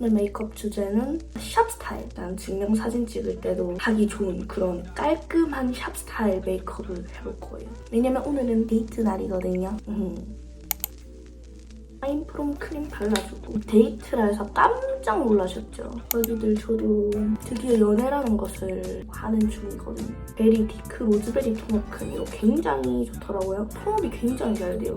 오늘 메이크업 주제는 샵 스타일. 난 증명사진 찍을 때도 하기 좋은 그런 깔끔한 샵 스타일 메이크업을 해볼 거예요. 왜냐면 오늘은 데이트 날이거든요. 음. 아임프롬 크림 발라주고 데이트라 해서 깜짝 놀라셨죠? 여기들 저도 드디어 연애라는 것을 하는 중이거든요. 베리 디크 로즈베리 톤업 크림 이거 굉장히 좋더라고요. 톤업이 굉장히 잘 돼요.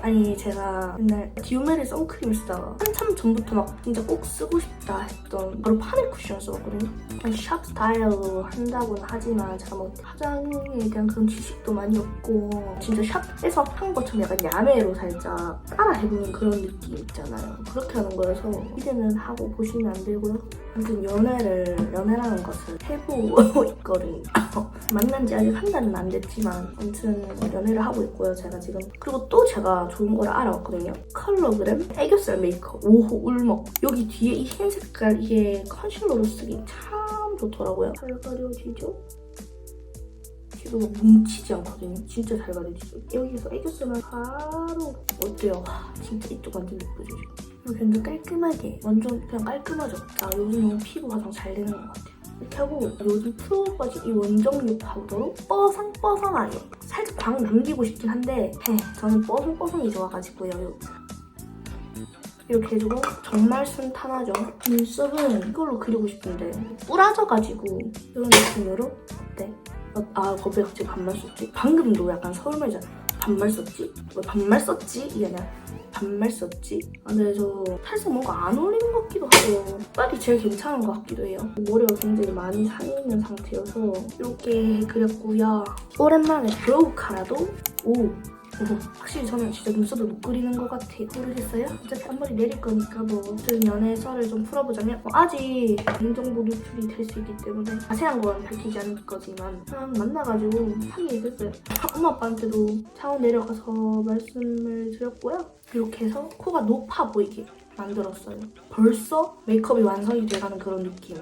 아니 제가 맨날 디오메르 선크림을 쓰다가 한참 전부터 막 진짜 꼭 쓰고 싶다 했던 바로 파넬 쿠션을 써봤거든요. 샵 스타일로 한다고는 하지만 제가 뭐 화장에 대한 그런 지식도 많이 없고 진짜 샵에서 한 것처럼 약간 야매로 살짝 따라 해보는 그런 느낌 있잖아요. 그렇게 하는 거여서 기대는 하고 보시면 안 되고요. 아무튼 연애를 연애라는 것을 해보고 있거든요. 만난 지 아직 한 달은 안 됐지만 아무튼 연애를 하고 있고요 제가 지금. 그리고 또 제가 좋은 걸 알아왔거든요. 컬러그램 애교살 메이크업 5호 울먹. 여기 뒤에 이 흰 색깔 이게 컨실러로 쓰기 참 좋더라고요. 잘 가려지죠? 막 뭉치지 않거든요. 진짜 잘 가려지죠. 여기서 애교살만 바로 어때요? 와 진짜 이쪽 완전 예쁘죠 지금. 이거 완전 깔끔하게 완전 그냥 깔끔하죠? 아 요즘 피부 화장 잘 되는 것 같아요 이렇게 하고 요즘 프로바지 이 원정류 파우더로 뻐성뻐성하게 살짝 광 남기고 싶긴 한데 헤, 저는 뻐성뻐성이 좋아가지고요 이렇게 해주고 정말 순탄하죠 눈썹은 이걸로 그리고 싶은데 뿌라져가지고 이런 느낌으로? 어, 아 겁에 갑자기 반말 썼지? 방금도 약간 서울말이잖아 반말 썼지? 왜 반말 썼지? 이게 아니라 반말 썼지? 아, 근데 저 살짝 뭔가 안 어울리는 것 같기도 하고 빨이 제일 괜찮은 것 같기도 해요 머리가 굉장히 많이 상있는 상태여서 이렇게 그렸고요 오랜만에 브로우 카라도 오 오, 확실히 저는 진짜 눈썹을 못 그리는 것 같아요. 모르겠어요? 어차피 앞머리 내릴 거니까 뭐. 지금 연애 썰을 좀 풀어보자면 뭐 아직 개인정보 노출이 될 수 있기 때문에 자세한 건 밝히지 않을 거지만 그냥 만나가지고 한 얘기했어요. 엄마 아빠한테도 차원 내려가서 말씀을 드렸고요. 이렇게 해서 코가 높아 보이게 만들었어요. 벌써 메이크업이 완성이 돼가는 그런 느낌.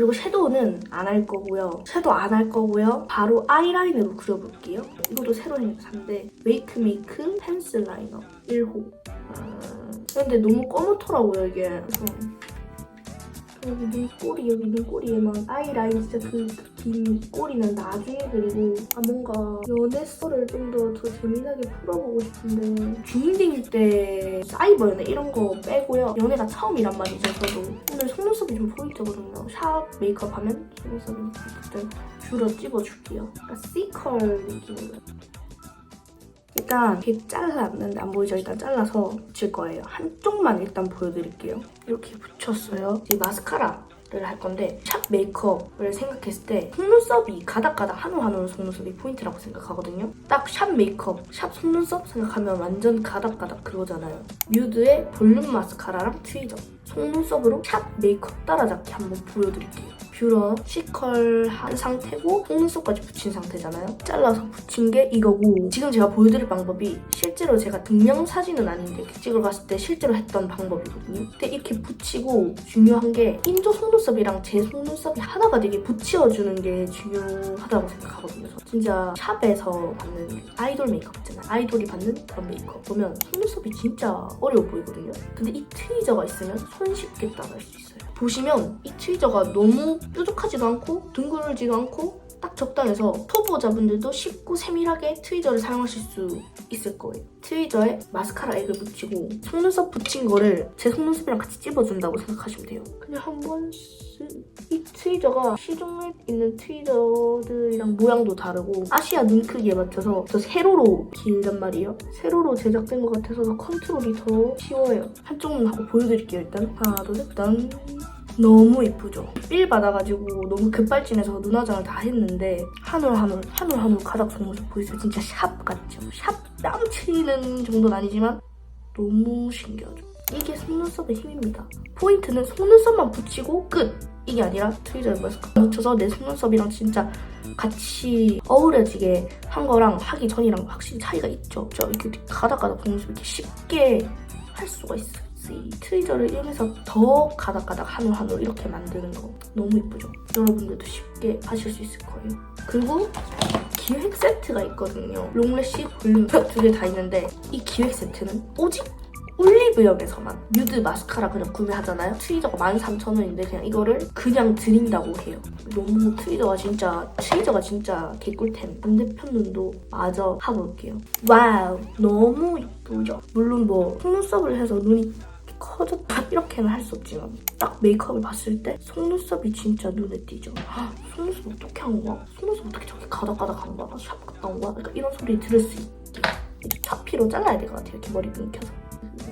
그리고 섀도우는 안 할 거고요. 섀도우 안 할 거고요. 바로 아이라인으로 그려볼게요. 이것도 새로 샀는데 메이크 메이크 펜슬 라이너 1호. 아, 근데 너무 검었더라고요 이게. 그래서 여기 눈 꼬리 여기 눈 꼬리에만 아이라인 진짜 그 긴 꼬리는 나중에 그리고 아 뭔가 연애 썰을 좀 더 더 재미나게 풀어보고 싶은데 중딩일 때 사이버 연애 이런 거 빼고요. 연애가 처음이란 말이죠 저도. 오늘 속눈썹이 좀 포인트거든요. 샵 메이크업 하면 속눈썹이 일단 줄여 찝어줄게요. 약간 C컬 느낌으로 일단 이렇게 잘라놨는데 안 보이죠? 일단 잘라서 붙일 거예요. 한쪽만 일단 보여드릴게요. 이렇게 붙였어요. 이제 마스카라 를 할 건데 샵 메이크업을 생각했을 때 속눈썹이 가닥가닥 한올 한올 속눈썹이 포인트라고 생각하거든요. 딱 샵 메이크업, 샵 속눈썹 생각하면 완전 가닥가닥 그거잖아요. 뮤드의 볼륨 마스카라랑 트위저 속눈썹으로 샵 메이크업 따라잡기 한번 보여드릴게요. 뷰러 C컬 한 상태고 속눈썹까지 붙인 상태잖아요. 잘라서 붙인 게 이거고 지금 제가 보여드릴 방법이 실제로 제가 등량 사진은 아닌데 찍으러 갔을 때 실제로 했던 방법이거든요. 근데 이렇게 붙이고 중요한 게 인조 속눈썹이랑 제 속눈썹이 하나가 되게 붙여주는 게 중요하다고 생각하거든요. 저 진짜 샵에서 받는 아이돌 메이크업 있잖아요. 아이돌이 받는 그런 메이크업 보면 속눈썹이 진짜 어려워 보이거든요. 근데 이 트위저가 있으면 손쉽게 따라할 수 있어요. 보시면 이 트위저가 너무 뾰족하지도 않고 둥글지도 않고 딱 적당해서 초보자분들도 쉽고 세밀하게 트위저를 사용하실 수 있을 거예요. 트위저에 마스카라 액을 묻히고 속눈썹 붙인 거를 제 속눈썹이랑 같이 찝어준다고 생각하시면 돼요. 그냥 한 번씩 이 트위저가 시중에 있는 트위저들이랑 모양도 다르고 아시아 눈 크기에 맞춰서 더 세로로 길단 말이에요. 세로로 제작된 것 같아서 더 컨트롤이 더 쉬워요. 한쪽 눈 하고 보여드릴게요 일단. 하나 둘셋 짠. 너무 예쁘죠? 삘 받아가지고 너무 급발진해서 눈화장을 다 했는데 한올 한올 한올 한올 가닥 속눈썹 보이세요? 진짜 샵 같죠? 샵 땀치는 정도는 아니지만 너무 신기하죠? 이게 속눈썹의 힘입니다. 포인트는 속눈썹만 붙이고 끝! 이게 아니라 마스카라 묻혀서 내 속눈썹이랑 진짜 같이 어우러지게 한 거랑 하기 전이랑 확실히 차이가 있죠? 저 이렇게 가닥가닥 속눈썹 이렇게 쉽게 할 수가 있어요. 이 트위저를 이용해서 더 가닥가닥 한올 한올 이렇게 만드는 거 너무 예쁘죠? 여러분들도 쉽게 하실 수 있을 거예요. 그리고 기획 세트가 있거든요. 롱래쉬 볼륨 두 개 다 있는데 이 기획 세트는 오직 올리브영에서만 뉴드 마스카라 그냥 구매하잖아요. 트위저가 13,000원인데 그냥 이거를 그냥 드린다고 해요. 너무 트위저가 진짜 트위저가 진짜 개꿀템. 반대편 눈도 마저 올게요. 와우 너무 이쁘죠? 물론 뭐 속눈썹을 해서 눈이 커졌다 이렇게는 할 수 없지만 딱 메이크업을 봤을 때 속눈썹이 진짜 눈에 띄죠. 헉, 속눈썹 어떻게 한 거야? 속눈썹 어떻게 저렇게 가닥가닥 한 거야? 샵 갔다 온 거야? 그러니까 이런 소리 들을 수 있게 이렇게 차피로 잘라야 될 것 같아요. 이렇게 머리 끊겨서.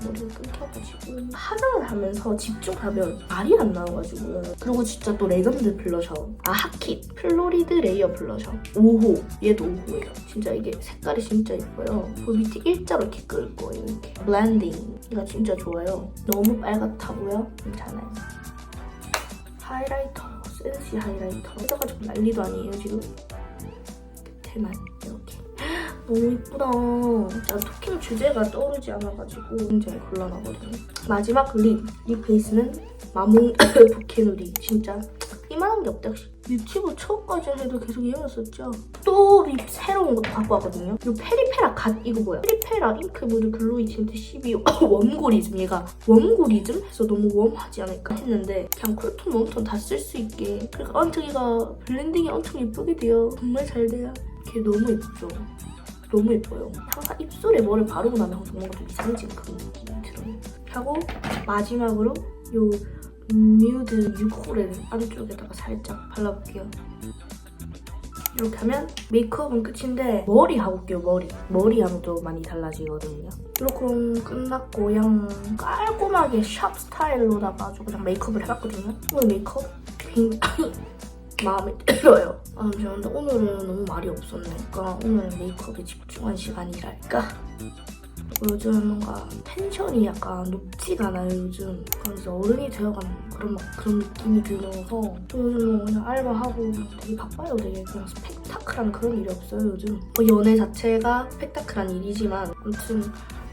머리를 끊겨가지고 화장을 하면서 집중하면 말이 안 나와가지고. 그리고 진짜 또 레전드 블러셔. 아 핫킷. 플로리드 레이어 블러셔. 5호. 얘도 5호예요. 진짜 이게 색깔이 진짜 예뻐요. 그 밑에 일자로 이렇게 끌 거예요 이렇게. 블렌딩 이거 진짜 좋아요. 너무 빨갛다고요? 괜찮아요. 하이라이터 센시 하이라이터. 해가지고 난리도 아니에요 지금? 대만 너무 이쁘다. 난 토킹 주제가 떠오르지 않아가지고 굉장히 곤란하거든요. 마지막 립. 립 베이스는 마몽 부케누리. 진짜 이만한 게 없다. 유튜브 초까지 해도 계속 이어졌었죠. 또 립 새로운 것도 갖고 왔거든요. 이 페리페라 갓 이거 뭐야? 페리페라 잉크 무드 글로이 틴트 12 웜고리즘 얘가 웜고리즘 해서 너무 웜하지 않을까 했는데 그냥 쿨톤 웜톤 다 쓸 수 있게 그러니까 엄청 얘가 블렌딩이 엄청 예쁘게 돼요. 정말 잘 돼요. 걔 너무 예쁘죠? 너무 예뻐요. 항상 입술에 뭐를 바르고 나면 항상 뭔가 좀 이상해지는 그런 느낌이 들어요. 하고 마지막으로 요 뮤드 6호를 안쪽에다가 살짝 발라볼게요. 이렇게 하면 메이크업은 끝인데 머리 하고 올게요 머리 머리 또 많이 달라지거든요 이렇게 끝났고 그냥 깔끔하게 샵 스타일로다가 아주 그냥 메이크업을 해봤거든요 오늘 메이크업 굉장히 마음에 들어요. 아 근데 오늘은 너무 말이 없었네 그러니까 오늘 메이크업에 집중한 시간이랄까? 요즘 뭔가 텐션이 약간 높지가 않아요 요즘. 그래서 어른이 되어가는 그런 막 그런 느낌이 들어서 저 요즘 뭐 그냥 알바하고 되게 바빠요. 되게 그냥 스펙타클한 그런 일이 없어요 요즘. 뭐 연애 자체가 스펙타클한 일이지만 아무튼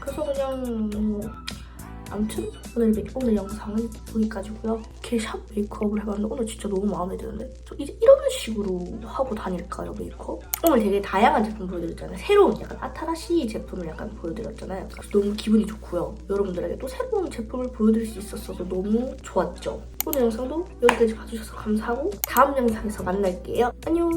그래서 그냥 뭐 아무튼 오늘, 메- 오늘 영상은 여기까지고요. 이렇게 샵 메이크업을 해봤는데 오늘 진짜 너무 마음에 드는데? 저 이제 이런 식으로 하고 다닐까요 메이크업? 오늘 되게 다양한 제품 보여드렸잖아요. 새로운 약간 아타라시 제품을 약간 보여드렸잖아요. 그래서 너무 기분이 좋고요. 여러분들에게 또 새로운 제품을 보여드릴 수 있었어서 너무 좋았죠. 오늘 영상도 여기까지 봐주셔서 감사하고 다음 영상에서 만날게요. 안녕